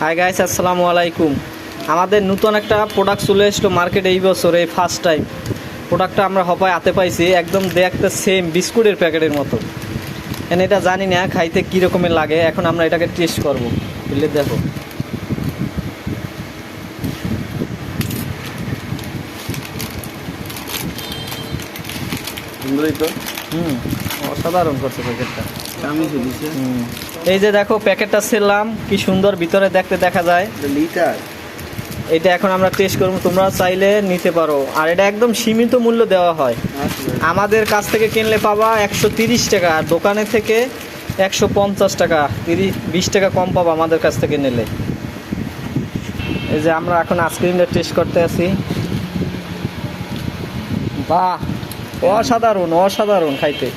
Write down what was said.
Hi guys আসসালামু আলাইকুম আমাদের নতুন একটা প্রোডাক্ট চলে এসলো মার্কেটে এই বছর, এই ফার্স্ট টাইম প্রোডাক্টটা আমরা হপায় হাতে পাইছি, একদম দেখতে সেম বিস্কুটের প্যাকেটের মতো। এন এটা জানি না, খাইতে কী রকমের লাগে, এখন আমরা এটাকে টেস্ট করব। বুঝলে দেখো। সুন্দরই তো। হুম অসাধারণ করছে প্যাকেটটা। দামি এই যে দেখো প্যাকেটটা ছিলাম কি সুন্দর ভিতরে দেখতে দেখা যায়। লিটার। এটা এখন আমরা টেস্ট করব তোমরা চাইলে নিতে পারো। আর এটা একদম সীমিত মূল্য দেওয়া হয়। আমাদের কাছ থেকে কিনলে পাবা একশো তিরিশ টাকা আর দোকানে থেকে একশো পঞ্চাশ টাকা তিরিশ বিশ টাকা কম পাবা আমাদের কাছ থেকে নিলে। এই যে আমরা এখন আইসক্রিমটা টেস্ট করতে আছি। বাহ! অসাধারণ অসাধারণ খাইতে।